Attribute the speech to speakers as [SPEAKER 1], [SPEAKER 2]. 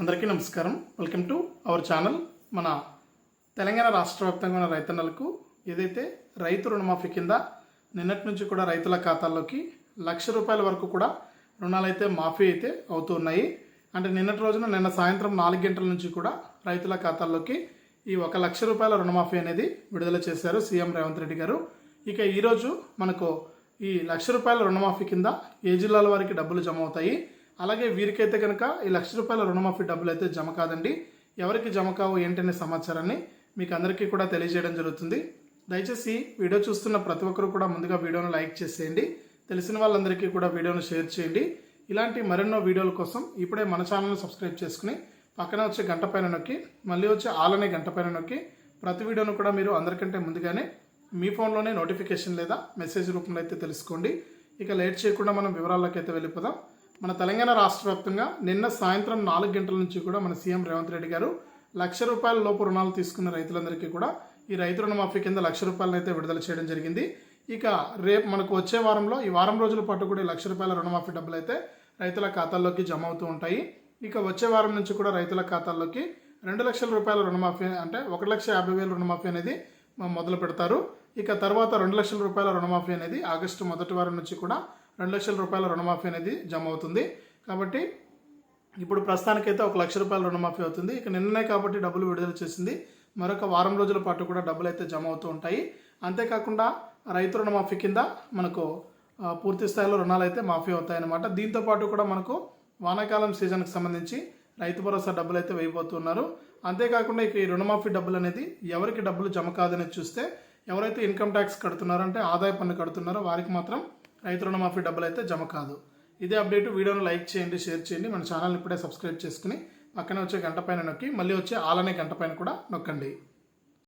[SPEAKER 1] అందరికీ నమస్కారం. Welcome to our channel మన తెలంగాణ రాష్ట్ర వ్యాప్తంగా ఉన్న రైతన్నలకు ఏదైతే రైతు రుణమాఫీ కింద నిన్నటి నుంచి కూడా రైతుల ఖాతాల్లోకి లక్ష రూపాయల వరకు కూడా రుణాలు అయితే మాఫీ అయితే అవుతున్నాయి. అంటే నిన్నటి రోజున నిన్న సాయంత్రం నాలుగు గంటల నుంచి కూడా రైతుల ఖాతాల్లోకి ఈ ఒక లక్ష రూపాయల రుణమాఫీ అనేది విడుదల చేశారు సీఎం రేవంత్ రెడ్డి గారు. ఇక ఈరోజు మనకు ఈ లక్ష రూపాయల రుణమాఫీ కింద ఏ జిల్లాల వారికి డబ్బులు జమ అవుతాయి? అలాగే వీరికైతే కనుక ఈ లక్ష రూపాయల రుణమాఫీ డబ్బులు అయితే జమ కాదండి. ఎవరికి జమ కావు ఏంటనే సమాచారాన్ని మీకు అందరికీ కూడా తెలియజేయడం జరుగుతుంది. దయచేసి వీడియో చూస్తున్న ప్రతి ఒక్కరు కూడా ముందుగా వీడియోను లైక్ చేసేయండి. తెలిసిన వాళ్ళందరికీ కూడా వీడియోను షేర్ చేయండి. ఇలాంటి మరెన్నో వీడియోల కోసం ఇప్పుడే మన ఛానల్ని సబ్స్క్రైబ్ చేసుకుని పక్కన వచ్చే గంట పైన నొక్కి మళ్ళీ వచ్చే ఆల్ అనే గంట పైన నొక్కి ప్రతి వీడియోను కూడా మీరు అందరికంటే ముందుగానే మీ ఫోన్లోనే నోటిఫికేషన్ లేదా మెసేజ్ రూపంలో అయితే తెలుసుకోండి. ఇక లేట్ చేయకుండా మనం వివరాల్లోకి అయితే వెళ్ళిపోదాం. మన తెలంగాణ రాష్ట్ర వ్యాప్తంగా నిన్న సాయంత్రం నాలుగు గంటల నుంచి కూడా మన సీఎం రేవంత్ రెడ్డి గారు లక్ష రూపాయల లోపు రుణాలు తీసుకున్న రైతులందరికీ కూడా ఈ రైతు రుణమాఫీ కింద లక్ష రూపాయలను అయితే విడుదల చేయడం జరిగింది. ఇక రేపు మనకు వచ్చే వారంలో ఈ వారం రోజుల పాటు కూడా ఈ లక్ష రూపాయల రుణమాఫీ డబ్బులు అయితే రైతుల ఖాతాల్లోకి జమ అవుతూ ఉంటాయి. ఇక వచ్చే వారం నుంచి కూడా రైతుల ఖాతాల్లోకి రెండు లక్షల రూపాయల రుణమాఫీ అంటే ఒక లక్ష యాభై వేల రుణమాఫీ అనేది మొదలు పెడతారు. ఇక తర్వాత రెండు లక్షల రూపాయల రుణమాఫీ అనేది ఆగస్టు మొదటి వారం నుంచి కూడా రెండు లక్షల రూపాయల రుణమాఫీ అనేది జమ అవుతుంది కాబట్టి ఇప్పుడు ప్రస్తుతానికైతే ఒక లక్ష రూపాయల రుణమాఫీ అవుతుంది. ఇక నిన్ననే కాబట్టి డబ్బులు విడుదల చేసింది. మరొక వారం రోజుల పాటు కూడా డబ్బులు అయితే జమ అవుతూ ఉంటాయి. అంతేకాకుండా రైతు రుణమాఫీ కింద మనకు పూర్తి స్థాయిలో రుణాలు అయితే మాఫీ అవుతాయన్నమాట. దీంతో పాటు కూడా మనకు వానాకాలం సీజన్కి సంబంధించి రైతు భరోసా డబ్బులు అయితే వేయబోతున్నారు. అంతేకాకుండా ఇక ఈ రుణమాఫీ డబ్బులు అనేది ఎవరికి డబ్బులు జమ కాదని చూస్తే ఎవరైతే ఇన్కమ్ ట్యాక్స్ కడుతున్నారో అంటే ఆదాయ పన్ను కడుతున్నారో వారికి మాత్రం రైతు రుణమాఫీ డబ్బులు అయితే జమ కాదు. ఇదే అప్డేట్. వీడియోను లైక్ చేయండి షేర్ చేయండి. మన ఛానల్ ఇప్పుడే సబ్స్క్రైబ్ చేసుకుని పక్కనే వచ్చే గంట పైన నొక్కి మళ్ళీ వచ్చే ఆలనే గంట పైన కూడా నొక్కండి.